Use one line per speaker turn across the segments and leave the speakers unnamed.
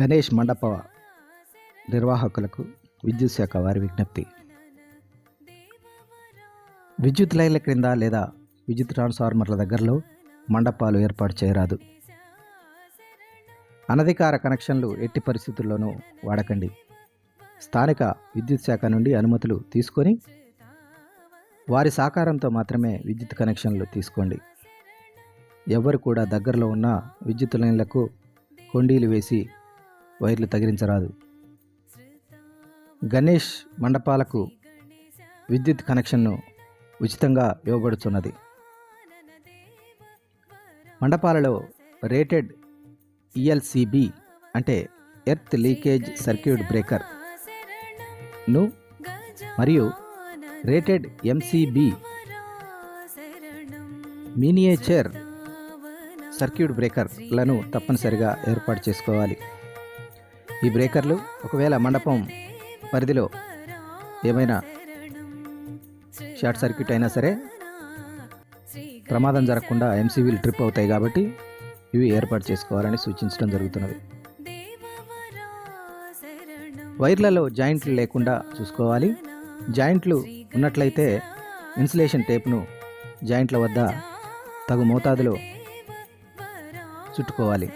గణేష్ మండప నిర్వాహకులకు విద్యుత్ శాఖ వారి విజ్ఞప్తి. విద్యుత్ లైన్ల క్రింద లేదా విద్యుత్ ట్రాన్స్ఫార్మర్ల దగ్గరలో మండపాలు ఏర్పాటు చేయరాదు. అనధికార కనెక్షన్లు ఎట్టి పరిస్థితుల్లోనూ వాడకండి. స్థానిక విద్యుత్ శాఖ నుండి అనుమతులు తీసుకొని వారి సహకారంతో మాత్రమే విద్యుత్ కనెక్షన్లు తీసుకోండి. ఎవరు కూడా దగ్గరలో ఉన్న విద్యుత్ లైన్లకు కొండీలు వేసి వైర్లు తగిలించరాదు. గణేష్ మండపాలకు విద్యుత్ కనెక్షన్ను ఉచితంగా ఇవ్వబడుతున్నది. మండపాలలో రేటెడ్ ఈఎల్సిబి అంటే ఎర్త్ లీకేజ్ సర్క్యూట్ బ్రేకర్ను మరియు రేటెడ్ ఎంసీబీ మినియేచర్ సర్క్యూట్ బ్రేకర్లను తప్పనిసరిగా ఏర్పాటు చేసుకోవాలి. ఈ బ్రేకర్లు ఒకవేళ మండపం పరిధిలో ఏమైనా షార్ట్ సర్క్యూట్ అయినా సరే ప్రమాదం జరగకుండా ఎంసీవీలు ట్రిప్ అవుతాయి కాబట్టి ఇవి ఏర్పాటు చేసుకోవాలని సూచించడం జరుగుతున్నది. వైర్లలో జాయింట్లు లేకుండా చూసుకోవాలి. జాయింట్లు ఉన్నట్లయితే ఇన్సులేషన్ టేప్ను జాయింట్ల వద్ద తగు మోతాదులో చుట్టుకోవాలి.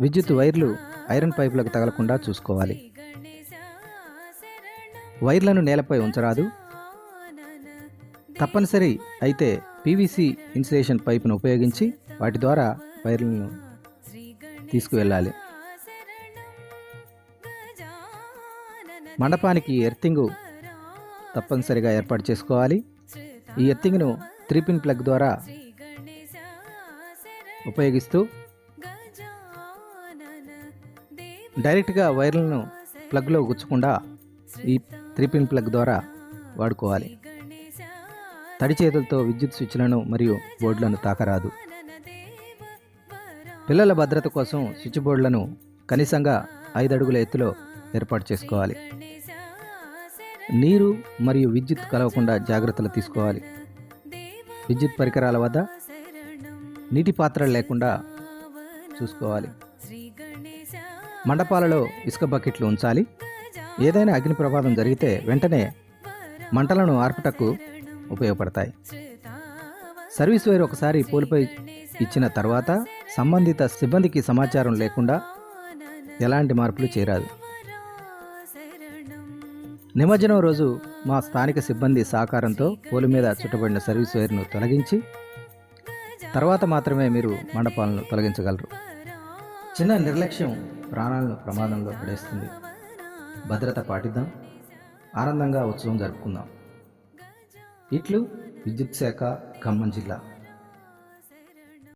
విద్యుత్ వైర్లు ఐరన్ పైపులకు తగలకుండా చూసుకోవాలి. వైర్లను నేలపై ఉంచరాదు. తప్పనిసరి అయితే పీవీసీ ఇన్సులేషన్ పైపును ఉపయోగించి వాటి ద్వారా వైర్లను తీసుకువెళ్ళాలి. మండపానికి ఎర్తింగు తప్పనిసరిగా ఏర్పాటు చేసుకోవాలి. ఈ ఎర్తింగ్ను త్రీ పిన్ ప్లగ్ ద్వారా ఉపయోగిస్తూ డైరెక్ట్గా వైర్లను ప్లగ్లో గుచ్చకుండా ఈ త్రీ పిన్ ప్లగ్ ద్వారా వాడుకోవాలి. తడి చేతులతో విద్యుత్ స్విచ్లను మరియు బోర్డులను తాకరాదు. పిల్లల భద్రత కోసం స్విచ్ బోర్డులను కనీసంగా ఐదు అడుగుల ఎత్తులో ఏర్పాటు చేసుకోవాలి. నీరు మరియు విద్యుత్ కలవకుండా జాగ్రత్తలు తీసుకోవాలి. విద్యుత్ పరికరాల వద్ద నీటి పాత్రలు లేకుండా చూసుకోవాలి. మండపాలలో ఇసుక బకెట్లు ఉంచాలి. ఏదైనా అగ్ని ప్రమాదం జరిగితే వెంటనే మంటలను ఆర్పుటకు ఉపయోగపడతాయి. సర్వీస్ వైర్ ఒకసారి పోలిపై ఇచ్చిన తర్వాత సంబంధిత సిబ్బందికి సమాచారం లేకుండా ఎలాంటి మార్పులు చేరాదు. నిమజ్జనం రోజు మా స్థానిక సిబ్బంది సహకారంతో పోలు మీద చుట్టబడిన సర్వీస్ వైర్ను తొలగించి తర్వాత మాత్రమే మీరు మండపాలను తొలగించగలరు. చిన్న నిర్లక్ష్యం ప్రాణాలను ప్రమాదంలో పడేస్తుంది. భద్రత పాటిద్దాం. ఆనందంగా ఉత్సవం జరుపుకుందాం. ఇట్లు విద్యుత్ శాఖ ఖమ్మం జిల్లా.